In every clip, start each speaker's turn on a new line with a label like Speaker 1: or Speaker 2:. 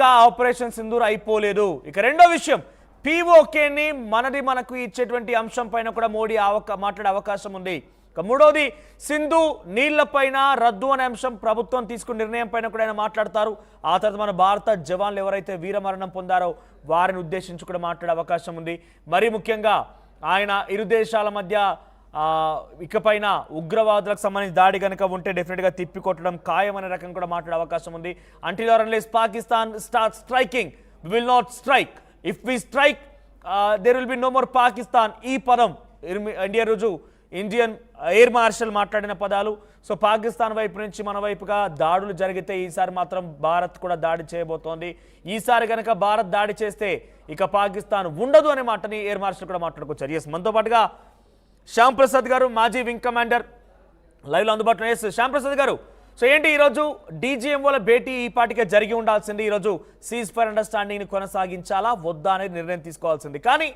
Speaker 1: ఇంకా ఆపరేషన్ సింధూర్ అయిపోలేదు. ఇక రెండో విషయం పీఓకేని మనది మనకు ఇచ్చేటువంటి అంశం పైన కూడా మోడీ అవక మాట్లాడే అవకాశం ఉంది. ఇక మూడోది సింధు నీళ్ళపైన రద్దు అనే అంశం ప్రభుత్వం తీసుకున్న నిర్ణయం పైన కూడా ఆయన మాట్లాడతారు. ఆ తర్వాత మన భారత జవాన్లు ఎవరైతే వీరమరణం పొందారో వారిని ఉద్దేశించి కూడా మాట్లాడే అవకాశం ఉంది. మరీ ముఖ్యంగా ఆయన ఇరు దేశాల మధ్య ఇకపైన ఉగ్రవాదులకు సంబంధించి దాడి కనుక ఉంటే డెఫినెట్గా తిప్పికొట్టడం ఖాయం అనే రకం కూడా మాట్లాడే అవకాశం ఉంది. Until or unless Pakistan start striking will not strike if we strike there will be no more Pakistan ఈ పదం ఇండియా రోజు ఇండియన్ ఎయిర్ మార్షల్ మాట్లాడిన పదాలు. సో పాకిస్తాన్ వైపు నుంచి మన వైపుగా దాడులు జరిగితే ఈసారి మాత్రం భారత్ కూడా దాడి చేయబోతోంది. ఈసారి కనుక భారత్ దాడి చేస్తే ఇక పాకిస్తాన్ ఉండదు అనే మాటని ఎయిర్ మార్షల్ కూడా మాట్లాడుకోవచ్చు ఎస్ మనతో పాటుగా శ్యామ్ ప్రసాద్ గారు మాజీ వింగ్ కమాండర్ లైవ్లో అందుబాటులో ఎస్ శ్యామ్ ప్రసాద్ గారు. సో ఏంటి ఈరోజు డీజీఎంఓల భేటీ ఈ పాటికే జరిగి ఉండాల్సింది? ఈరోజు సీజ్ ఫైర్ అండర్స్టాండింగ్ని కొనసాగించాలా? వద్దా అనేది నిర్ణయం తీసుకోవాల్సింది. కానీ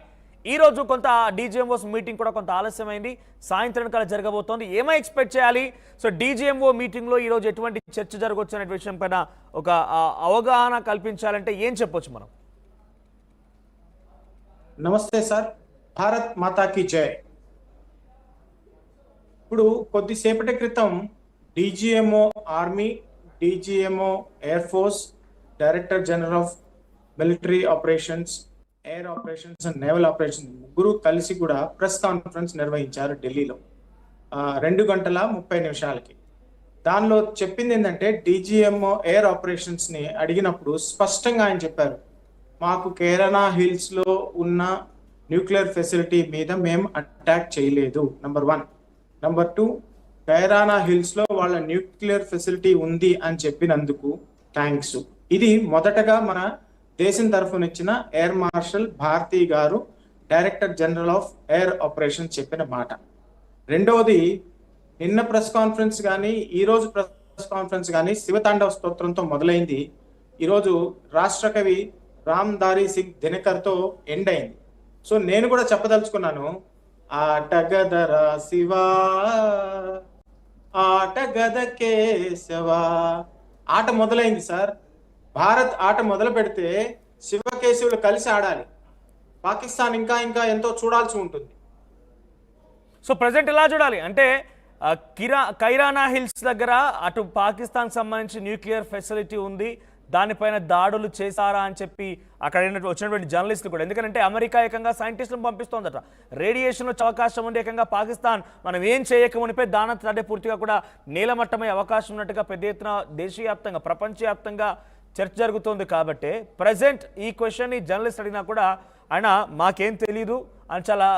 Speaker 1: ఈరోజు కొంత డీజీఎంఓస్ మీటింగ్ కూడా కొంత ఆలస్యమైంది. సాయంత్రం కల జరగబోతోంది. ఏమై ఎక్స్పెక్ట్ చేయాలి? సో డీజీఎంఓ మీటింగ్లో ఈరోజు ఎటువంటి చర్చ జరగవచ్చు అనే విషయం పైన ఒక అవగాహన కల్పించాలంటే ఏం చెప్పొచ్చు మనం?
Speaker 2: నమస్తే సార్. భారత్ మాతాకి జై. ఇప్పుడు కొద్దిసేపటి క్రితం DGMO army DGMO air force director general of military operations air operations and naval operations ముగ్గురు కలిసి కూడా ప్రెస్ కాన్ఫరెన్స్ నిర్వహించారు ఢిల్లీలో. రెండు గంటల ముప్పై నిమిషాలకి. దానిలో చెప్పింది ఏంటంటే డీజీఎంఓ ఎయిర్ ఆపరేషన్స్ని అడిగినప్పుడు స్పష్టంగా ఆయన చెప్పారు మాకు కేరళ హిల్స్లో ఉన్న న్యూక్లియర్ ఫెసిలిటీ మీద మేము అటాక్ చేయలేదు number one. Number two Kirana హిల్స్లో వాళ్ళ న్యూక్లియర్ ఫెసిలిటీ ఉంది అని చెప్పినందుకు థ్యాంక్స్ ఇది మొదటగా మన దేశం తరఫున ఇచ్చిన ఎయిర్ మార్షల్ భారతి గారు director general of air operation చెప్పిన మాట. రెండవది నిన్న ప్రెస్ కాన్ఫరెన్స్ కానీ ఈ రోజు ప్రెస్ కాన్ఫరెన్స్ కానీ శివతాండవ స్తోత్రంతో మొదలైంది. ఈరోజు రాష్ట్ర కవి రామ్ దారి సింగ్ దినకర్తో ఎండ్ అయింది. సో నేను కూడా చెప్పదలుచుకున్నాను ఆటగదర శివా ఆటగద కేశవా. ఆట మొదలైంది సార్. భారత్ ఆట మొదలు పెడితే శివకేశవులు కలిసి ఆడాలి. పాకిస్తాన్ ఇంకా ఇంకా ఎంతో చూడాల్సి ఉంటుంది.
Speaker 1: సో ప్రజెంట్ ఎలా చూడాలి? అంటే కిరా కైరానా హిల్స్ దగ్గర అటు పాకిస్తాన్ సంబంధించి న్యూక్లియర్ ఫెసిలిటీ ఉంది. దానిపైన దాడులు చేశారా అని చెప్పి అక్కడ వచ్చినటువంటి జర్నలిస్టులు కూడా. ఎందుకంటే అమెరికా ఏకంగా సైంటిస్టులను పంపిస్తోందట. రేడియేషన్ వచ్చే అవకాశం ఉండే ఏకంగా పాకిస్తాన్ మనం ఏం చేయకమునిపై దానంతట అదే పూర్తిగా కూడా నీలమట్టమై అవకాశం ఉన్నట్టుగా పెద్ద ఎత్తున దేశవ్యాప్తంగా ప్రపంచవ్యాప్తంగా చర్చ జరుగుతోంది కాబట్టి ప్రజెంట్ ఈ క్వశ్చన్ ఈ జర్నలిస్ట్ అడిగినా కూడా ఆయన మాకేం తెలీదు అని చాలా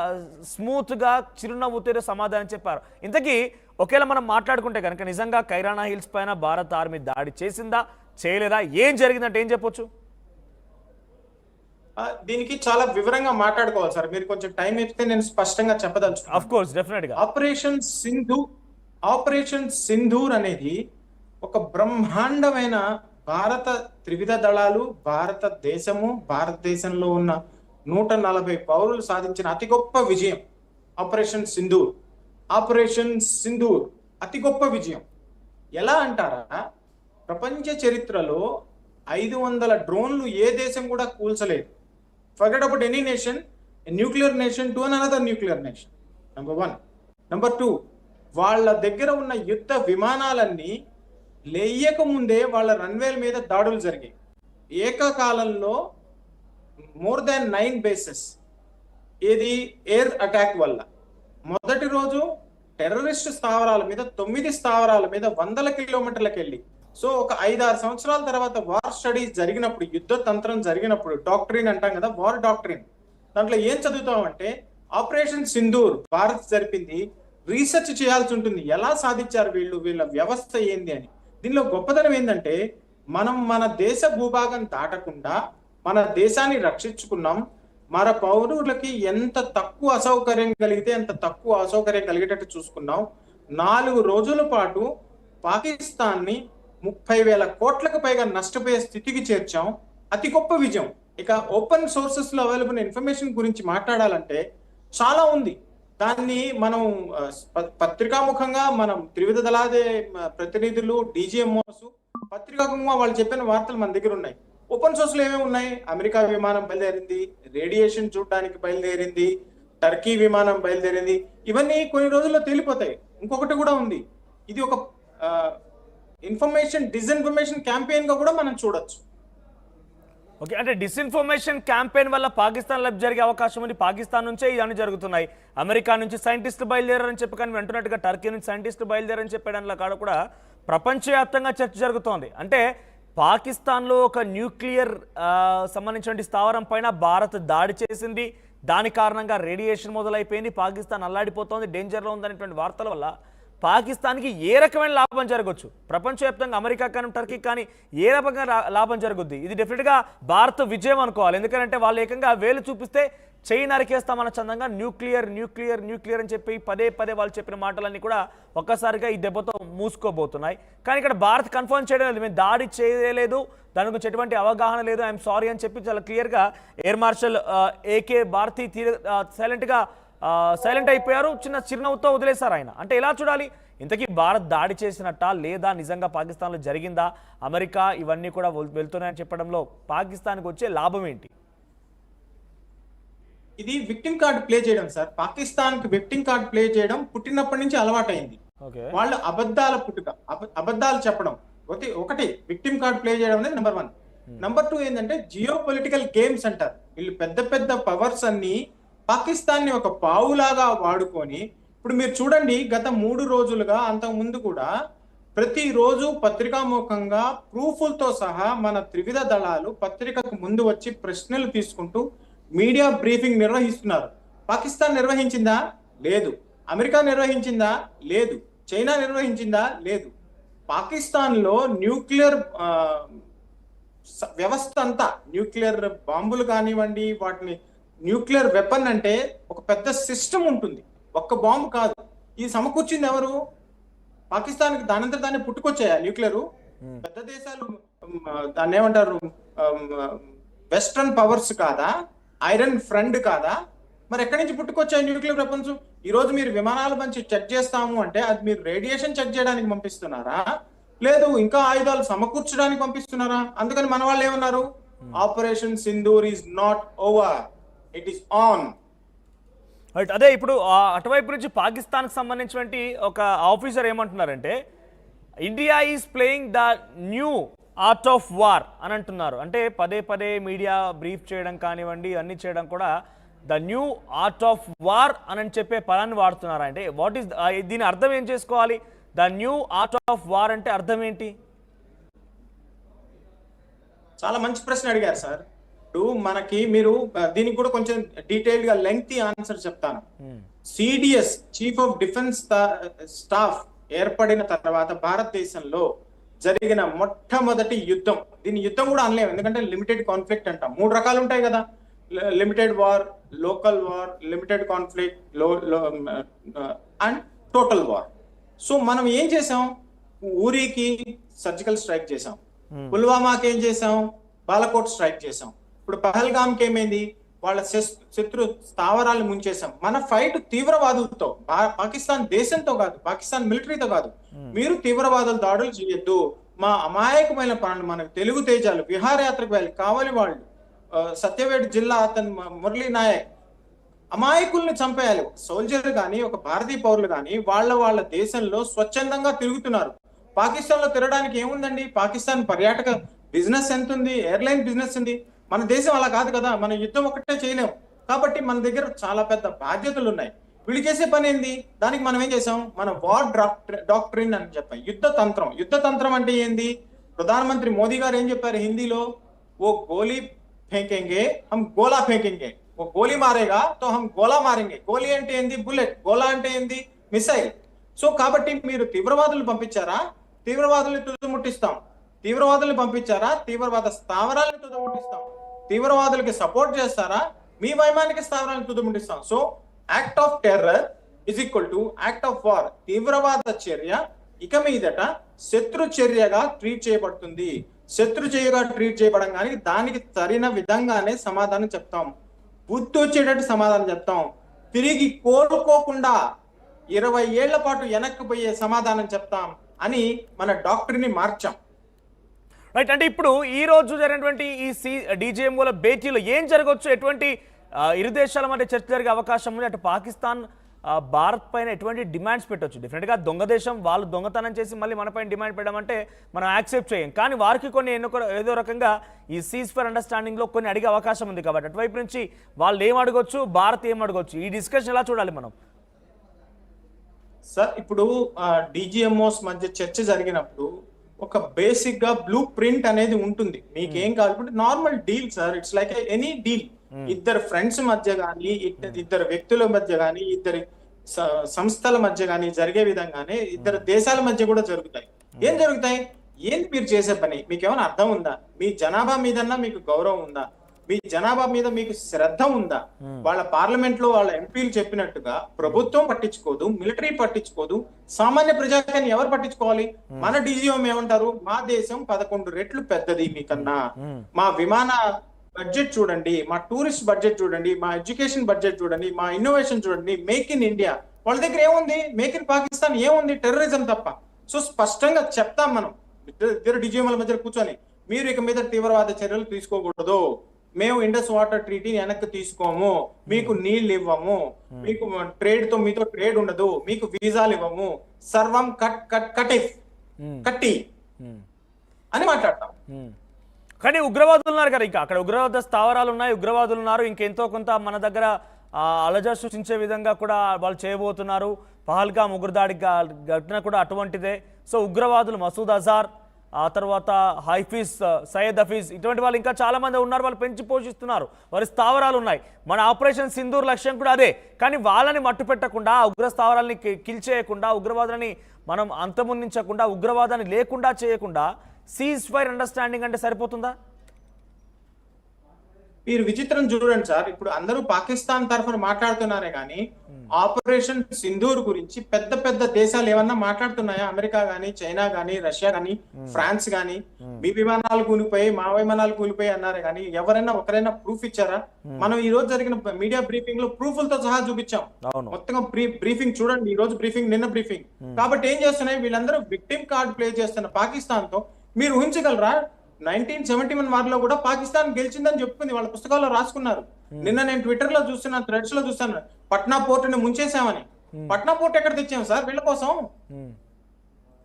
Speaker 1: స్మూత్గా చిరునవ్వుతో సమాధానం చెప్పారు. ఇంతకీ ఒకేలా మనం మాట్లాడుకుంటే కనుక నిజంగా కైరానా హిల్స్ పైన భారత ఆర్మీ దాడి చేసిందా? చేయలేదా? ఏం జరిగిందంటే ఏం చెప్పొచ్చు?
Speaker 2: దీనికి చాలా వివరంగా మాట్లాడుకోవాలి సార్. మీరు కొంచెం టైం ఇస్తే నేను స్పష్టంగా
Speaker 1: కోర్స్ డెఫినెట్గా
Speaker 2: ఆపరేషన్ సింధు ఆపరేషన్ సింధూర్ అనేది ఒక బ్రహ్మాండమైన భారత త్రివిధ దళాలు భారతదేశము భారతదేశంలో ఉన్న నూట నలభై పౌరులు సాధించిన అతి గొప్ప విజయం ఆపరేషన్ సింధూర్. ఆపరేషన్ సింధూర్ అతి గొప్ప విజయం. ఎలా అంటారా? ప్రపంచ చరిత్రలో ఐదు వందల డ్రోన్లు ఏ దేశం కూడా కూల్చలేదు. Forget about any nation nuclear nation to an another nuclear nation number one number two వాళ్ళ దగ్గర ఉన్న యుద్ధ విమానాలన్నీ లేయక ముందే వాళ్ళ రన్వేల మీద దాడులు జరిగాయి. ఏకకాలంలో మోర్ దాన్ నైన్ బేసెస్ ఇది ఎయిర్ అటాక్ వల్ల. మొదటి రోజు టెర్రరిస్ట్ స్థావరాల మీద తొమ్మిది స్థావరాల మీద వందల కిలోమీటర్లకు వెళ్ళి సో ఒక ఐదారు సంవత్సరాల తర్వాత వార్ స్టడీస్ జరిగినప్పుడు యుద్ధ తంత్రం జరిగినప్పుడు డాక్టరీన్ అంటాం కదా వార్ డాక్టరీన్ దాంట్లో ఏం చదువుతామంటే ఆపరేషన్ సింధూర్ భారత్ జరిపింది రీసెర్చ్ చేయాల్సి ఉంటుంది. ఎలా సాధించారు వీళ్ళు వీళ్ళ వ్యవస్థ ఏంది అని. దీనిలో గొప్పతనం ఏంటంటే మనం మన దేశ భూభాగం దాటకుండా మన దేశాన్ని రక్షించుకున్నాం. మన పౌరులకి ఎంత తక్కువ అసౌకర్యం కలిగితే అంత తక్కువ అసౌకర్యం కలిగేటట్టు చూసుకున్నాం. నాలుగు రోజుల పాటు పాకిస్తాన్ని ముప్పై వేల కోట్లకు పైగా నష్టపోయే స్థితికి చేర్చాం. అతి గొప్ప విజయం. ఇక ఓపెన్ సోర్సెస్లో అవైలబుల్ ఇన్ఫర్మేషన్ గురించి మాట్లాడాలంటే చాలా ఉంది. దాన్ని మనం పత్రికాముఖంగా మనం త్రివిధ దళాదే ప్రతినిధులు డీజీఎంఓస్ పత్రికాముఖంగా వాళ్ళు చెప్పిన వార్తలు మన దగ్గర ఉన్నాయి. ఓపెన్ సోర్స్లో ఏమేమి ఉన్నాయి? అమెరికా విమానం బయలుదేరింది రేడియేషన్ చూడడానికి బయలుదేరింది టర్కీ విమానం బయలుదేరింది. ఇవన్నీ కొన్ని రోజుల్లో తేలిపోతాయి. ఇంకొకటి కూడా ఉంది. ఇది ఒక ఇన్ఫర్మేషన్ డిస్ఇన్ఫర్మేషన్ క్యాంపెయిన్గా కూడా మనం చూడొచ్చు.
Speaker 1: ఓకే అంటే డిస్ఇన్ఫర్మేషన్ క్యాంపెయిన్ వల్ల పాకిస్తాన్ లబ్ధి జరిగే అవకాశం ఉంది. పాకిస్తాన్ నుంచే ఇవన్నీ జరుగుతున్నాయి. అమెరికా నుంచి సైంటిస్టులు బయలుదేరారని చెప్పి కానీ వెంటున్నట్టుగా టర్కీ నుంచి సైంటిస్టులు బయలుదేరని చెప్పేదానిలో కాడ కూడా ప్రపంచవ్యాప్తంగా చర్చ జరుగుతోంది. అంటే పాకిస్తాన్లో ఒక న్యూక్లియర్ సంబంధించిన స్థావరం పైన భారత్ దాడి చేసింది. దాని కారణంగా రేడియేషన్ మొదలైపోయింది. పాకిస్తాన్ అల్లాడిపోతోంది. డేంజర్లో ఉందనేటువంటి వార్తల వల్ల పాకిస్తాన్కి ఏ రకమైన లాభం జరగవచ్చు ప్రపంచవ్యాప్తంగా అమెరికా కానీ టర్కీ కానీ ఏ రకంగా లా- లాభం జరుగుద్ది? ఇది డెఫినెట్గా భారత్ విజయం అనుకోవాలి. ఎందుకంటే వాళ్ళు ఏకంగా వేలు చూపిస్తే చైనా నరికేస్తామన్న చందంగా న్యూక్లియర్ న్యూక్లియర్ న్యూక్లియర్ అని చెప్పి పదే పదే వాళ్ళు చెప్పిన మాటలన్నీ కూడా ఒక్కసారిగా ఈ దెబ్బతో మూసుకోబోతున్నాయి. కానీ ఇక్కడ భారత్ కన్ఫర్మ్ చేయడం లేదు. మేము దాడి చేయలేదు. దాని గురించి ఎటువంటి అవగాహన లేదు. ఐఎమ్ సారీ అని చెప్పి చాలా క్లియర్గా ఎయిర్ మార్షల్ ఏకే భారతి తీర uh, సైలెంట్గా సైలెంట్ అయిపోయారు. చిన్న చిరునవ్వుతో వదిలేశారు ఆయన. అంటే ఎలా చూడాలి? ఇంతకీ భారత్ దాడి చేసినట్టా? లేదా నిజంగా పాకిస్తాన్లో జరిగిందా? అమెరికా ఇవన్నీ కూడా వెళ్తున్నాయని చెప్పడంలో పాకిస్తాన్కి వచ్చే లాభం ఏంటి?
Speaker 2: ఇది విక్టిమ్ కార్డ్ ప్లే చేయడం సార్. పాకిస్తాన్కి విక్టిమ్ కార్డ్ ప్లే చేయడం పుట్టినప్పటి నుంచి అలవాటైంది.
Speaker 1: ఓకే.
Speaker 2: వాళ్ళు అబద్ధాల పుట్టుక అబ- అబద్ధాలు చెప్పడం. ఒకటి ఒకటి విక్టిమ్ కార్డ్ ప్లే చేయడం అనేది నెంబర్ వన్ నెంబర్ టూ ఏంటంటే జియో పొలిటికల్ గేమ్స్ అంటారు. వీళ్ళు పెద్ద పెద్ద పవర్స్ అన్ని పాకిస్తాన్ని ఒక పావులాగా వాడుకొని ఇప్పుడు మీరు చూడండి గత మూడు రోజులుగా అంతకు ముందు కూడా ప్రతిరోజు పత్రికాముఖంగా ప్రూఫులతో సహా మన త్రివిధ దళాలు పత్రికకు ముందు వచ్చి ప్రశ్నలు తీసుకుంటూ మీడియా బ్రీఫింగ్ నిర్వహిస్తున్నారు. పాకిస్తాన్ నిర్వహించిందా? లేదు. అమెరికా నిర్వహించిందా? లేదు. చైనా నిర్వహించిందా? లేదు. పాకిస్తాన్లో న్యూక్లియర్ వ్యవస్థ అంతా న్యూక్లియర్ బాంబులు కానివ్వండి వాటిని న్యూక్లియర్ వెపన్ అంటే ఒక పెద్ద సిస్టమ్ ఉంటుంది. ఒక్క బాంబు కాదు. ఈ సమకూర్చింది ఎవరు? పాకిస్తాన్కి దానంతా దాన్ని పుట్టుకొచ్చాయా న్యూక్లియర్? పెద్ద దేశాలు దాన్ని ఏమంటారు? వెస్ట్రన్ పవర్స్ కాదా? ఐరన్ ఫ్రండ్ కాదా? మరి ఎక్కడి నుంచి పుట్టుకొచ్చాయి న్యూక్లియర్ వెపన్స్? ఈ రోజు మీరు విమానాల మంచి చెక్ చేస్తాము అంటే అది మీరు రేడియేషన్ చెక్ చేయడానికి పంపిస్తున్నారా? లేదు ఇంకా ఆయుధాలు సమకూర్చడానికి పంపిస్తున్నారా? అందుకని మన వాళ్ళు ఏమన్నారు? Operation Sindoor is not over. It is on
Speaker 1: right అదే ఇప్పుడు ఆ అటువైపు నుంచి పాకిస్తాన్కి సంబంధించినటువంటి ఒక ఆఫీసర్ ఏమంటున్నారంటే India is playing the new art of war అని అంటున్నారు. అంటే పదే పదే మీడియా బ్రీఫ్ చేయడం కానివ్వండి అన్ని చేయడం కూడా the new art of war అని చెప్పే పదాన్ని వాడుతున్నారు అంటే వాట్ ఈస్ దీని అర్థం ఏం చేసుకోవాలి? The new art of war అంటే అర్థం ఏంటి?
Speaker 2: చాలా మంచి ప్రశ్న అడిగారు సార్. ఇప్పుడు మనకి మీరు దీనికి కూడా కొంచెం డీటెయిల్గా లెంగ్తీ ఆన్సర్ చెప్తాను. CDS chief of defence staff ఏర్పడిన తర్వాత భారతదేశంలో జరిగిన మొట్టమొదటి యుద్ధం. దీని యుద్ధం కూడా అనలేము ఎందుకంటే లిమిటెడ్ కాన్ఫ్లిక్ట్ అంటాం. మూడు రకాలు ఉంటాయి కదా. Limited war local war limited కాన్ఫ్లిక్ట్లో and total war. So మనం ఏం చేసాం? ఊరికి సర్జికల్ స్ట్రైక్ చేసాం. పుల్వామాకి ఏం చేసాం? బాలకోట్ స్ట్రైక్ చేసాం. ఇప్పుడు పహల్గామ్కి ఏమైంది వాళ్ళ శత్రు స్థావరాలు ముంచేసాం మన ఫైట్ తీవ్రవాదులతో పాకిస్తాన్ దేశంతో కాదు పాకిస్తాన్ మిలిటరీతో కాదు. మీరు తీవ్రవాదుల దాడులు చేయొద్దు. మా అమాయకమైన పనులు మనకు తెలుగు తేజాలు విహారయాత్రకు వెళ్ళి కావాలి వాళ్ళు సత్యవేడ్ జిల్లా అతను మురళీ నాయక్ అమాయకుల్ని చంపేయాలి. ఒక సోల్జర్ గాని ఒక భారతీయ పౌరులు గాని వాళ్ళ వాళ్ళ దేశంలో స్వచ్ఛందంగా తిరుగుతున్నారు. పాకిస్తాన్లో తిరగడానికి ఏముందండి? పాకిస్తాన్ పర్యాటక బిజినెస్ ఎంత ఉంది ఎయిర్లైన్ బిజినెస్ ఉంది. మన దేశం అలా కాదు కదా మనం యుద్ధం ఒకటే చేయలేం. కాబట్టి మన దగ్గర చాలా పెద్ద బాధ్యతలు ఉన్నాయి. వీళ్ళు చేసే పని ఏంది? దానికి మనం ఏం చేసాం? మనం వార్ డాక్టరీన్ అని చెప్పాం. యుద్ధ తంత్రం. యుద్ధ తంత్రం అంటే ఏంది? ప్రధానమంత్రి మోదీ గారు ఏం చెప్పారు హిందీలో? ఓ గోలీ ఫేంకెంగే హమ్ గోలా ఫేంకెంగే. ఓ గోలీ మారేగా తో హమ్ గోలా మారింగే. గోలీ అంటే ఏంది? బుల్లెట్. గోలా అంటే ఏంది? మిసైల్. సో కాబట్టి మీరు తీవ్రవాదులు పంపించారా? తీవ్రవాదుల్ని తుదముట్టిస్తాం. తీవ్రవాదుల్ని పంపించారా? తీవ్రవాద స్థావరాలను తుదముట్టిస్తాం. తీవ్రవాదులకి సపోర్ట్ చేస్తారా? మీ వైమానిక స్థావరాలను తుదముట్టిస్తాం so act of terror is equal to act of war తీవ్రవాద చర్య ఇక మీదట శత్రు చర్యగా ట్రీట్ చేయబడుతుంది. శత్రు చర్యగా ట్రీట్ చేయబడంగానే దానికి సరైన విధంగానే సమాధానం చెప్తాం. బుద్ధి వచ్చేటట్టు సమాధానం చెప్తాం. తిరిగి కోరుకోకుండా ఇరవై ఏళ్ళ పాటు వెనక్కి పోయే సమాధానం చెప్తాం అని మన డాక్టర్ని మార్చాం.
Speaker 1: రైట్ అంటే ఇప్పుడు ఈ రోజు జరిగినటువంటి ఈ సీ డీజీఎంఓల భేటీలో ఏం జరగవచ్చు ఎటువంటి ఇరు దేశాల మధ్య చర్చ జరిగే అవకాశం ఉంది. అటు పాకిస్తాన్ భారత్ పైన ఎటువంటి డిమాండ్స్ పెట్టొచ్చు? డెఫినెట్గా దొంగ దేశం వాళ్ళు దొంగతనం చేసి మళ్ళీ మనపైన డిమాండ్ పెట్టామంటే మనం యాక్సెప్ట్ చేయం. కానీ వారికి కొన్ని ఎన్నో ఏదో రకంగా ఈ సీజ్ ఫర్ అండర్స్టాండింగ్లో కొన్ని అడిగే అవకాశం ఉంది కాబట్టి అటువైపు నుంచి వాళ్ళు ఏం అడగొచ్చు? భారత్ ఏం అడగొచ్చు? ఈ డిస్కషన్ ఎలా చూడాలి మనం?
Speaker 2: సార్ ఇప్పుడు డిజిఎంఓస్ మధ్య చర్చ జరిగినప్పుడు ఒక బేసిక్గా బ్లూ ప్రింట్ అనేది ఉంటుంది. మీకు ఏం కావాలి normal deal sir it's like any deal ఇద్దరు ఫ్రెండ్స్ మధ్య కానీ ఇద్దరు వ్యక్తుల మధ్య కానీ ఇద్దరి సంస్థల మధ్య కానీ జరిగే విధంగానే ఇద్దరు దేశాల మధ్య కూడా జరుగుతాయి. ఏం జరుగుతాయి? ఏంటి మీరు చేసే పని? మీకు ఏమైనా అర్థం ఉందా? మీ జనాభా మీదన్నా మీకు గౌరవం ఉందా? మీ జనాభా మీద మీకు శ్రద్ధ ఉందా? వాళ్ళ పార్లమెంట్లో వాళ్ళ ఎంపీలు చెప్పినట్టుగా ప్రభుత్వం పట్టించుకోదు మిలిటరీ పట్టించుకోదు సామాన్య ప్రజాకాన్ని ఎవరు పట్టించుకోవాలి? మన డీజీఎం ఏమంటారు? మా దేశం పదకొండు రెట్లు పెద్దది మీకన్నా. మా విమాన బడ్జెట్ చూడండి మా టూరిస్ట్ బడ్జెట్ చూడండి మా ఎడ్యుకేషన్ బడ్జెట్ చూడండి మా ఇన్నోవేషన్ చూడండి మేక్ ఇన్ ఇండియా. వాళ్ళ దగ్గర ఏముంది? మేక్ ఇన్ పాకిస్తాన్ ఏముంది? టెర్రరిజం తప్ప. సో స్పష్టంగా చెప్తాం మనం. ఇద్దరు డిజిఎంల మధ్య కూర్చొని మీరు ఇక మీద తీవ్రవాద చర్యలు తీసుకోకూడదు. మేము ఇండస్ వాటర్ ట్రీటీని వెనక్కి తీసుకోము. మీకు నీళ్ళు ఇవ్వము. మీకు ట్రేడ్తో మీతో ట్రేడ్ ఉండదు. మీకు వీసాలు ఇవ్వము. సర్వం కట్ కట్ కటిఫ్ కట్టి. అని మాట్లాడతాం.
Speaker 1: కానీ ఉగ్రవాదులు ఉన్నారు కదా ఇంకా. అక్కడ ఉగ్రవాద స్థావరాలు ఉన్నాయి. ఉగ్రవాదులు ఉన్నారు. ఇంకెంతో కొంత మన దగ్గర అలజ సృష్టించే విధంగా కూడా వాళ్ళు చేయబోతున్నారు. పహల్గా ఉగ్రదాడి గా- ఘటన కూడా అటువంటిదే. సో ఉగ్రవాదులు మసూద్ అజార్ ఆ తర్వాత హైఫీజ్ సయ్యద్ హఫీజ్ ఇటువంటి వాళ్ళు ఇంకా చాలామంది ఉన్నారు వాళ్ళు పెంచి పోషిస్తున్నారు. వారి స్థావరాలు ఉన్నాయి. మన ఆపరేషన్ సింధూర్ లక్ష్యం కూడా అదే. కానీ వాళ్ళని మట్టు పెట్టకుండా ఉగ్ర స్థావరాలని కిల్చేయకుండా కిల్ చేయకుండా ఉగ్రవాదులని మనం అంతమొందించకుండా ఉగ్రవాదాన్ని లేకుండా చేయకుండా సీజ్ ఫైర్ అండర్స్టాండింగ్ అంటే సరిపోతుందా?
Speaker 2: మీరు విచిత్రం చూడండి సార్. ఇప్పుడు అందరూ పాకిస్తాన్ తరఫున మాట్లాడుతున్నారే కానీ ఆపరేషన్ సింధూర్ గురించి పెద్ద పెద్ద దేశాలు ఏమన్నా మాట్లాడుతున్నాయా? అమెరికా గానీ చైనా గానీ రష్యా గానీ ఫ్రాన్స్ గానీ? మీ విమానాలు కూలిపోయి మా విమానాలు కూలిపోయి అన్నారే కానీ ఎవరైనా ఒకరైనా ప్రూఫ్ ఇచ్చారా? మనం ఈ రోజు జరిగిన మీడియా బ్రీఫింగ్లో ప్రూఫ్లతో సహా చూపించాం. మొత్తం బ్రీఫింగ్ చూడండి ఈ రోజు బ్రీఫింగ్ నిన్న బ్రీఫింగ్ కాబట్టి ఏం చేస్తున్నాయి? వీళ్ళందరూ విక్టిమ్ కార్డ్ ప్లే చేస్తున్న పాకిస్తాన్తో మీరు ఊహించగలరా? నైన్టీన్ సెవెంటీ వన్ వార్లో కూడా పాకిస్తాన్ గెలిచిందని చెప్పుకుంది వాళ్ళ పుస్తకాల్లో రాసుకున్నారు. నిన్న నేను ట్విట్టర్లో చూస్తున్నాను థ్రెడ్స్లో చూస్తాను పట్నా పోర్ట్ని ముంచేసామని పట్నా పోర్ట్ ఎక్కడ తెచ్చాము సార్? వీళ్ళ కోసం.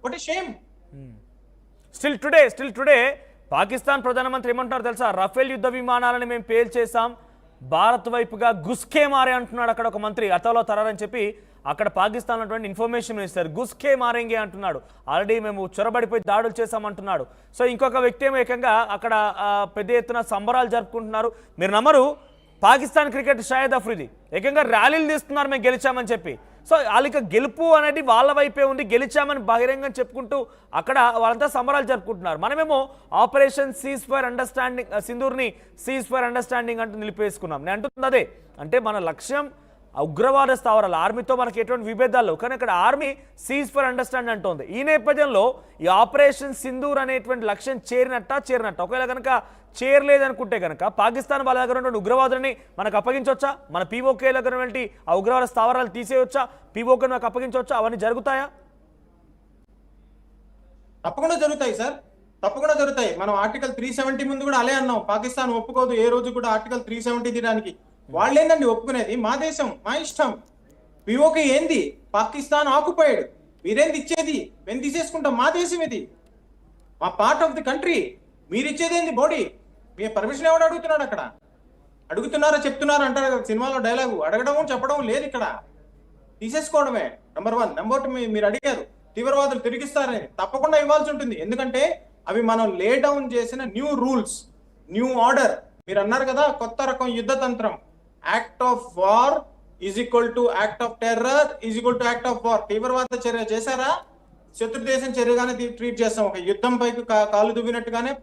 Speaker 2: ఒకటి shame
Speaker 1: still today still today Pakistan ప్రధానమంత్రి ఏమంటున్నారు తెలుసా? రఫేల్ యుద్ధ విమానాలను మేము పేల్చేసాం భారత్ వైపుగా గుస్కే మారే అంటున్నాడు అక్కడ ఒక మంత్రి. అతలో తరారని చెప్పి అక్కడ పాకిస్తాన్ అటువంటి ఇన్ఫర్మేషన్ మినిస్టర్ గుస్కే మారేంగే అంటున్నాడు. ఆల్రెడీ మేము చొరబడిపోయి దాడులు చేశామంటున్నాడు. సో ఇంకొక వ్యక్తి ఏమో ఏకంగా అక్కడ పెద్ద ఎత్తున సంబరాలు జరుపుకుంటున్నారు. మీరు నమ్మరు పాకిస్తాన్ క్రికెట్ షాయద్ అఫ్రిది. ఏకంగా ర్యాలీలు తీస్తున్నారు మేము గెలిచామని చెప్పి. సో వాళ్ళకి గెలుపు అనేది వాళ్ళ వైపే ఉంది. గెలిచామని బహిరంగం చెప్పుకుంటూ అక్కడ వాళ్ళంతా సంబరాలు జరుపుకుంటున్నారు. మనమేమో ఆపరేషన్ సీజ్ ఫైర్ అండర్స్టాండింగ్ సింధూర్ని సీజ్ ఫైర్ అండర్స్టాండింగ్ అంటూ నిలిపేసుకున్నాం. నేను అంటుంది అదే. అంటే మన లక్ష్యం ఉగ్రవాద స్థావరాలు ఆర్మీతో మనకి ఎటువంటి విభేదాలు కానీ అక్కడ ఆర్మీ సీజ్ ఫర్ అండర్స్టాండ్ అంటోంది. ఈ నేపథ్యంలో ఈ ఆపరేషన్ సింధూర్ అనేటువంటి లక్ష్యం చేరినట్ట చేరినట్ట? ఒకవేళ కనుక చేరలేదనుకుంటే కనుక పాకిస్తాన్ వాళ్ళ దగ్గర ఉన్నటువంటి ఉగ్రవాదులని మనకు అప్పగించవచ్చా మన పీఓకే దగ్గర ఉన్నటువంటి ఆ ఉగ్రవాద స్థావరాలు తీసేయవచ్చా పీఓకే మనకు అప్పగించవచ్చా అవన్నీ జరుగుతాయా?
Speaker 2: తప్పకుండా జరుగుతాయి సార్. తప్పకుండా జరుగుతాయి. మనం ఆర్టికల్ త్రీ సెవెంటీ ముందు కూడా అలే అన్నాం. పాకిస్తాన్ ఒప్పుకోదు. ఏ రోజు కూడా ఆర్టికల్ త్రీ సెవెంటీ తీయడానికి. Hmm. వాళ్ళేందండి ఒప్పుకునేది? మా దేశం మా ఇష్టం. పిఓకే ఏంది? పాకిస్తాన్ ఆకుపోయాడు మీరేంది ఇచ్చేది? మేము తీసేసుకుంటాం. మా దేశం ఇది. మా పార్ట్ ఆఫ్ ది కంట్రీ మీరు ఇచ్చేది ఏంది బాడీ మీ పర్మిషన్ ఎవడు అడుగుతున్నాడు అక్కడ? అడుగుతున్నారా చెప్తున్నారా అంటారు కదా సినిమాలో డైలాగు అడగడం చెప్పడం లేదు ఇక్కడ. తీసేసుకోవడమే. నెంబర్ వన్ నెంబర్ టూ మీరు అడిగారు. తీవ్రవాదులు తిరిగిస్తారని. తప్పకుండా ఇవ్వాల్సి ఉంటుంది. ఎందుకంటే అవి మనం లే డౌన్ చేసిన న్యూ రూల్స్ న్యూ ఆర్డర్ మీరు అన్నారు కదా కొత్త రకం యుద్ధ తంత్రం. Act of war is equal to act of terror is equal to act of war తీవ్రవాద చర్య చేశారా? శత్రు దేశం చర్యగానే ట్రీట్ చేస్తాం. ఒక యుద్ధం పైకి కాలు దువ్వినట్టుగానే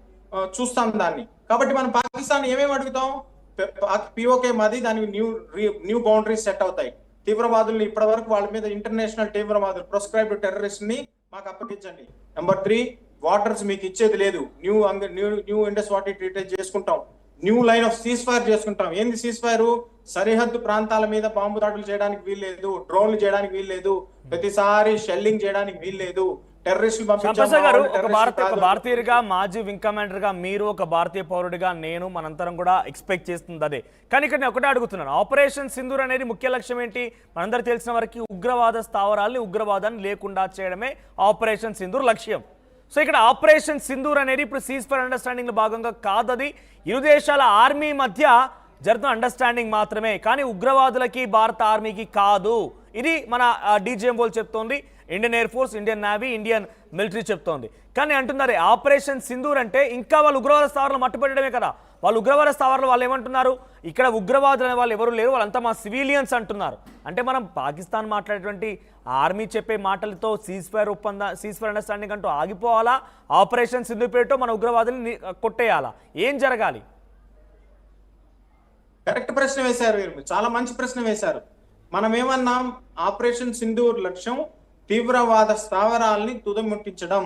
Speaker 2: చూస్తాం దాన్ని. కాబట్టి మనం పాకిస్తాన్ ఏమేమి అడుగుతాం? పిఓకే మాది దానికి న్యూ న్యూ బౌండరీస్ సెట్ అవుతాయి. తీవ్రవాదుల్ని ఇప్పటి వరకు వాళ్ళ మీద ఇంటర్నేషనల్ తీవ్రవాదులు ప్రొస్క్రైబ్డ్ టెర్రరిస్ట్ని మాకు అప్పగించండి. నెంబర్ త్రీ వాటర్స్ మీకు ఇచ్చేది లేదు. న్యూ అంగ- new new Indus water treaty చేసుకుంటాం. New line of ceasefire చేసుకుంటాం. ఏంది సీజ్ ఫైర్? సరిహద్దు ప్రాంతాల మీద బాంబు దాడులు చేయడానికి వీల్లేదు డ్రోన్లు చేయడానికి వీల్లేదు ప్రతిసారి షెల్లింగ్ చేయడానికి వీల్లేదు
Speaker 1: గారు ఒక ఒక
Speaker 2: కాదు.
Speaker 1: భారతీయుడిగా మాజీ వింగ్ కమాండర్గా మీరు ఒక భారతీయ పౌరుడిగా నేను మనంతరం కూడా ఎక్స్పెక్ట్ చేస్తుంది అదే. కానీ ఇక్కడ నేను ఒకటే అడుగుతున్నాను. ఆపరేషన్ సింధూర్ అనేది ముఖ్య లక్ష్యం ఏంటి? మనందరూ తెలిసిన వరకు ఉగ్రవాద స్థావరాల్ని ఉగ్రవాదాన్ని లేకుండా చేయడమే ఆపరేషన్ సింధూర్ లక్ష్యం. సో ఇక్కడ ఆపరేషన్ సింధూర్ అనేది ఇప్పుడు సీజ్ ఫర్ అండర్స్టాండింగ్లో భాగంగా కాదది. ఇరు దేశాల ఆర్మీ మధ్య జరుగుతున్న అండర్స్టాండింగ్ మాత్రమే. కానీ ఉగ్రవాదులకి భారత ఆర్మీకి కాదు. ఇది మన డీజీఎం చెప్తోంది. Indian air force Indian navy Indian military చెప్తోంది. కానీ అంటున్నారు ఆపరేషన్ సింధూర్ అంటే ఇంకా వాళ్ళు ఉగ్రవాద స్థావరాలు మట్టుపెట్టడమే కదా. వాళ్ళు ఉగ్రవాద స్థావరాలు వాళ్ళు ఏమంటున్నారు? ఇక్కడ ఉగ్రవాదులు అనే వాళ్ళు ఎవరు లేరు వాళ్ళంతా మా సివిలియన్స్ అంటున్నారు. అంటే మనం పాకిస్తాన్ మాట్లాడేటువంటి ఆర్మీ చెప్పే మాటలతో సీజ్ ఫైర్ ఒప్పంద సీజ్ ఫైర్ అండర్స్టాండింగ్ అంటూ ఆగిపోవాలా? ఆపరేషన్ సింధు పేరుతో మన ఉగ్రవాదుల్ని కొట్టేయాలా? ఏం జరగాలి?
Speaker 2: కరెక్ట్ ప్రశ్న వేశారు చాలా మంచి ప్రశ్న వేశారు. మనం ఏమన్నాం ఆపరేషన్ సింధూర్ లక్ష్యం తీవ్రవాద స్థావరాల్ని తుదముట్టించడం.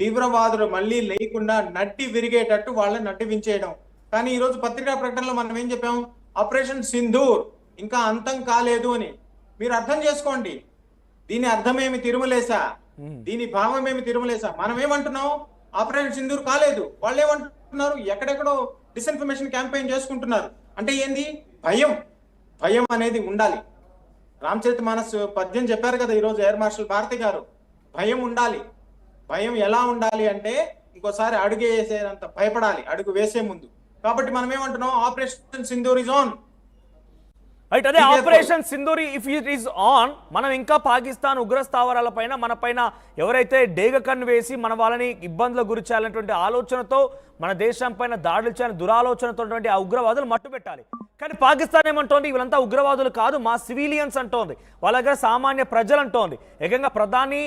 Speaker 2: తీవ్రవాదులు మళ్ళీ లేకుండా నడ్డి విరిగేటట్టు వాళ్ళని నడ్డి వించేయడం కానీ ఈ రోజు పత్రికా ప్రకటనలో మనం ఏం చెప్పాం ఆపరేషన్ సింధూర్ ఇంకా అంతం కాలేదు అని. మీరు అర్థం చేసుకోండి. దీని అర్థమేమి తిరుమలేసా దీని భావమేమి తిరుమలేసా మనం ఏమంటున్నాం ఆపరేషన్ సింధూర్ కాలేదు. వాళ్ళు ఏమంటున్నారు? ఎక్కడెక్కడో డిస్ఇన్ఫర్మేషన్ క్యాంపెయిన్ చేసుకుంటున్నారు. అంటే ఏంది? భయం. భయం అనేది ఉండాలి. రామచరిత మానస్ పద్యం చెప్పారు కదా ఈరోజు ఎయిర్ మార్షల్ భారతి గారు. భయం ఉండాలి. భయం ఎలా ఉండాలి అంటే ఇంకోసారి అడుగు వేసేదంత భయపడాలి. అడుగు వేసే ముందు. కాబట్టి మనం ఏమంటున్నాం operation Sindoor is on
Speaker 1: right అదే operation Sindoor if it is on మనం ఇంకా పాకిస్తాన్ ఉగ్ర స్థావరాల పైన మన పైన ఎవరైతే డేగ కన్ను వేసి మన వాళ్ళని ఇబ్బందులకు గురి చేయాలనేటువంటి ఆలోచనతో మన దేశం పైన దాడులు చేయాలని దురాలోచనతో ఆ ఉగ్రవాదులు మట్టు పెట్టాలి. కానీ పాకిస్తాన్ ఏమంటోంది? వీళ్ళంతా ఉగ్రవాదులు కాదు మా సివిలియన్స్ అంటోంది. వాళ్ళ దగ్గర సామాన్య ప్రజలు అంటోంది. ఏకంగా ప్రధాని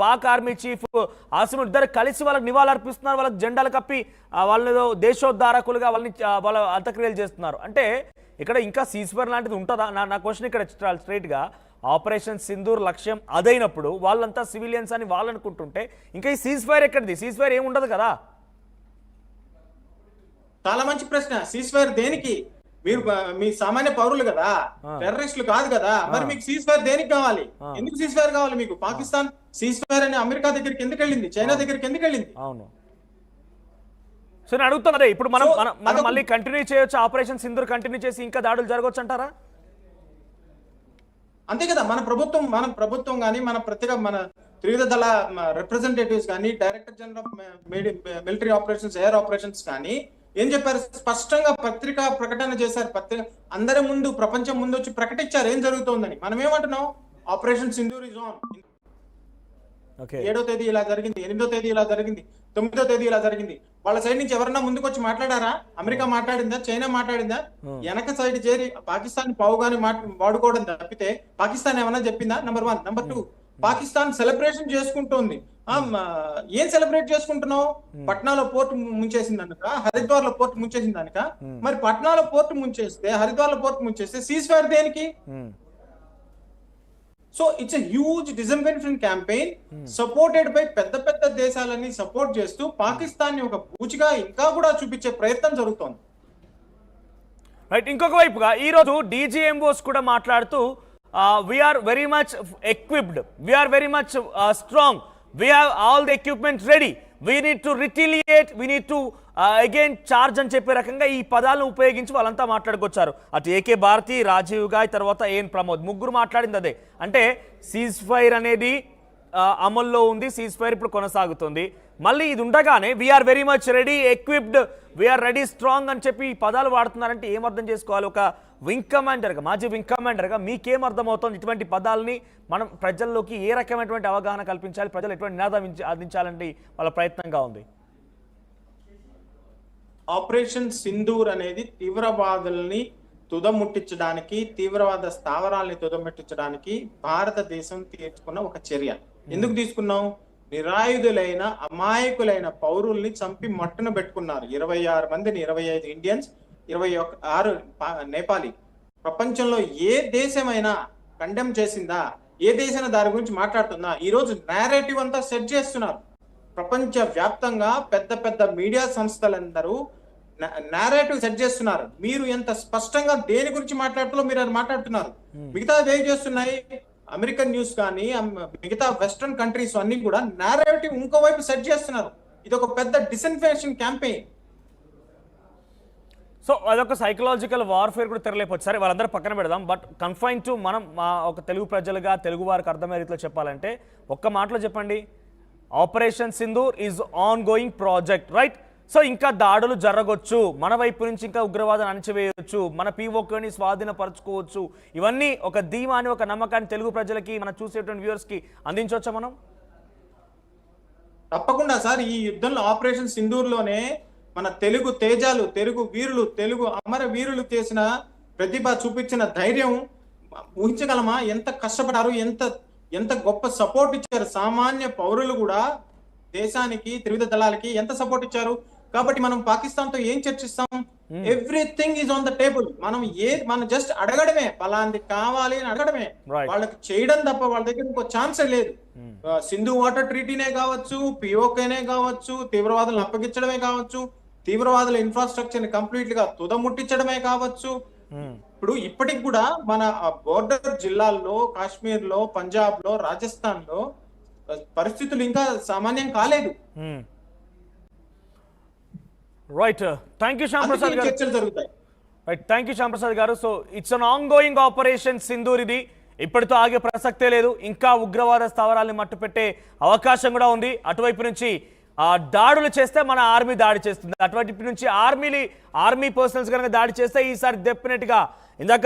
Speaker 1: పాక్ ఆర్మీ చీఫ్ ఆసిమ్ ఇద్దరు కలిసి వాళ్ళకి నివాళులర్పిస్తున్నారు వాళ్ళకి జెండాలు కప్పి వాళ్ళని దేశోద్ధారకులుగా వాళ్ళని వాళ్ళ అంత్యక్రియలు చేస్తున్నారు. అంటే ఇక్కడ ఇంకా సీస్ఫర్ లాంటిది ఉంటుందా? నా నా క్వశ్చన్ ఇక్కడ స్ట్రైట్గా ఆపరేషన్ సింధూర్ లక్ష్యం అదైనప్పుడు వాళ్ళంతా సివిలియన్స్ అని వాళ్ళు అనుకుంటుంటే ఇంకా ఈ సీజ్ ఫైర్ ఎక్కడిది? సీజ్ ఫైర్ ఏమి ఉండదు కదా?
Speaker 2: చాలా మంచి ప్రశ్న. సీజ్ ఫైర్ దేనికి? మీరు మీ సామాన్య పౌరులు కదా? టెర్రరిస్టులు కాదు కదా? మరి మీకు సీజ్ ఫైర్ దేనికి కావాలి? ఎందుకు సీజ్ ఫైర్ కావాలి మీకు? పాకిస్తాన్ సీజ్ ఫైర్ అని అమెరికా దగ్గరికి ఎందుకు వెళ్ళింది? చైనా దగ్గరికి ఎందుకు వెళ్ళింది?
Speaker 1: అవును. సో నేను అడుగుతాను అదే ఇప్పుడు మనం మనం మళ్ళీ కంటిన్యూ చేయొచ్చు ఆపరేషన్ సింధూర్ కంటిన్యూ చేసి ఇంకా దాడులు జరగవచ్చు అంటారా?
Speaker 2: అంతే కదా మన ప్రభుత్వం మన ప్రభుత్వం కానీ మన ప్రత్యేక మన త్రివిధ దళ రిప్రజెంటేటివ్స్ కానీ director general of military operations air operations కానీ ఏం చెప్పారు? స్పష్టంగా పత్రికా ప్రకటన చేశారు. పత్రిక అందరి ముందు ప్రపంచం ముందు వచ్చి ప్రకటించారు. ఏం జరుగుతోందని? మనం ఏమంటున్నాం? Operation Sindoor is on
Speaker 1: okay
Speaker 2: ఏడో తేదీ ఇలా జరిగింది ఎనిమిదో తేదీ ఇలా జరిగింది. తొమ్మిదో తేదీ ఇలా జరిగింది. వాళ్ళ సైడ్ నుంచి ఎవరన్నా ముందుకు వచ్చి మాట్లాడారా? అమెరికా మాట్లాడిందా? చైనా మాట్లాడిందా? వెనక సైడ్ చేరి పాకిస్తాన్ పావుగాని వాడుకోవడం తప్పితే పాకిస్తాన్ ఏమన్నా చెప్పిందా? Number one number two Pakistan celebration చేసుకుంటోంది. ఏం సెలబ్రేట్ చేసుకుంటున్నావు? పట్నాలో పోర్ట్ ముంచేసింది అనుక హరిద్వార్లో పోర్ట్ ముంచేసింది అనుక మరి పట్నాలో పోర్ట్ ముంచేస్తే హరిద్వార్లో పోర్ట్ ముంచేస్తే సీజ్ ఫైర్ దేనికి so it's huge disinformation campaign supported by పెద్ద పెద్ద దేశాలని సపోర్ట్ చేస్తూ పాకిస్తాన్ని ఒక బూచిగా ఇంకా కూడా చూపించే ప్రయత్నం జరుగుతోంది.
Speaker 1: రైట్ ఇంకొక వైపుగా ఈరోజు డీజీఎంఓస్ కూడా మాట్లాడుతూ we are very much equipped we are very much strong we have all the equipment ready we need to retaliate we need to again charge అని చెప్పే రకంగా ఈ పదాలను ఉపయోగించి వాళ్ళంతా మాట్లాడుకొచ్చారు. అటు ఏకే భారతి రాజీవ్ గాయ్ తర్వాత ఏఎన్ ప్రమోద్ ముగ్గురు మాట్లాడింది అదే. అంటే సీజ్ ఫైర్ అనేది అమల్లో ఉంది సీజ్ ఫైర్ ఇప్పుడు కొనసాగుతుంది. మళ్ళీ ఇది ఉండగానే we are very much ready equipped we are ready strong అని చెప్పి ఈ పదాలు వాడుతున్నారంటే ఏం అర్థం చేసుకోవాలి? ఒక వింగ్ కమాండర్గా మాజీ వింగ్ కమాండర్గా మీకేం అర్థమవుతుంది ఇటువంటి పదాలని మనం ప్రజల్లోకి ఏ రకమైనటువంటి అవగాహన కల్పించాలి? ప్రజలు ఎటువంటి నినాదం అందించాలంటే వాళ్ళ ప్రయత్నంగా ఉంది.
Speaker 2: ఆపరేషన్ సింధూర్ అనేది తీవ్రవాదుల్ని తుదముట్టించడానికి తీవ్రవాద స్థావరాల్ని తుదముట్టించడానికి భారతదేశం తీసుకున్న ఒక చర్య. ఎందుకు తీసుకున్నాం? నిరాయుధులైన అమాయకులైన పౌరుల్ని చంపి మట్టున పెట్టుకున్నారు. ఇరవై ఆరు మందిని ఇరవై ఐదు ఇండియన్స్ ఇరవై ఒక ఆరు నేపాలి. ప్రపంచంలో ఏ దేశమైనా కండెమ్ చేసిందా? ఏ దేశం దాని గురించి మాట్లాడుతుందా? ఈ రోజు నేరేటివ్ అంతా సెట్ చేస్తున్నారు. ప్రపంచ వ్యాప్తంగా పెద్ద పెద్ద మీడియా సంస్థలందరూ నేరేటివ్ సెట్ చేస్తున్నారు. మీరు ఎంత స్పష్టంగా దేని గురించి మాట్లాడుతున్నా మీరు అది మాట్లాడుతున్నారు. మిగతా ఏం చేస్తున్నాయి. అమెరికన్ న్యూస్ కానీ మిగతా వెస్ట్రన్ కంట్రీస్ అన్ని కూడా నేరేటివ్ ఇంకోవైపు సెట్ చేస్తున్నారు. ఇది ఒక పెద్ద డిసన్ఫెక్షన్ క్యాంపెయిన్
Speaker 1: సో అదొక సైకలాజికల్ వార్ఫేర్ కూడా తెరలేకపోవచ్చు సరే వాళ్ళందరూ పక్కన పెడదాం. బట్ కన్ఫైన్ టు మనం మా ఒక తెలుగు ప్రజలుగా తెలుగు వారికి అర్థమయ్యే రీతిలో చెప్పాలంటే ఒక్క మాటలో చెప్పండి. Operation Sindoor is ongoing project right so ఇంకా దాడులు జరగొచ్చు. మన వైపు నుంచి ఇంకా ఉగ్రవాదాన్ని అణచివేయవచ్చు మన పీఓకేని స్వాధీనపరచుకోవచ్చు. ఇవన్నీ ఒక ధీమాని ఒక నమ్మకాన్ని తెలుగు ప్రజలకి మనం చూసేటువంటి వ్యూవర్స్కి అందించవచ్చా మనం?
Speaker 2: తప్పకుండా సార్ ఈ యుద్ధంలో ఆపరేషన్ సింధూర్లోనే మన తెలుగు తేజాలు తెలుగు వీరులు తెలుగు అమర వీరులు చేసిన ప్రతిభ చూపించిన ధైర్యం ఊహించగలమా? ఎంత కష్టపడారు? ఎంత ఎంత గొప్ప సపోర్ట్ ఇచ్చారు? సామాన్య పౌరులు కూడా దేశానికి త్రివిధ దళాలకి ఎంత సపోర్ట్ ఇచ్చారు? కాబట్టి మనం పాకిస్తాన్తో ఏం చర్చిస్తాం? Everything is on the table మనం ఏ మనం జస్ట్ అడగడమే. పలాంది కావాలి అని అడగడమే. వాళ్ళకి చేయడం తప్ప వాళ్ళ దగ్గర ఇంకో ఛాన్సే లేదు. ఆ, సింధు వాటర్ ట్రీటీనే కావచ్చు పిఓకేనే కావచ్చు తీవ్రవాదులను అప్పగించడమే కావచ్చు తీవ్రవాదుల ఇన్ఫ్రాస్ట్రక్చర్ని కంప్లీట్గా తుదముట్టించడమే కావచ్చు. ఇప్పుడు ఇప్పటికి కూడా మన బోర్డర్ జిల్లాల్లో కాశ్మీర్లో పంజాబ్లో రాజస్థాన్లో పరిస్థితులు ఇంకా సామాన్యం కాలేదు.
Speaker 1: Right thank
Speaker 2: you
Speaker 1: Shyam
Speaker 2: Prasad
Speaker 1: గారు
Speaker 2: చర్చలు జరుగుతాయి.
Speaker 1: రైట్ థ్యాంక్ యూ శ్యాంప్రసాద్ గారు. So it's an ongoing operation Sindoor ఇది ఇప్పటితో ఆగే ప్రసక్తే లేదు. ఇంకా ఉగ్రవాద స్థావరాల్ని మట్టుపెట్టే అవకాశం కూడా ఉంది. అటువైపు నుంచి ఆ దాడులు చేస్తే మన ఆర్మీ దాడి చేస్తుంది. అటువైపు నుంచి ఆర్మీని ఆర్మీ పర్సనల్స్ కనుక దాడి చేస్తే ఈసారి డెఫినెట్గా ఇందాక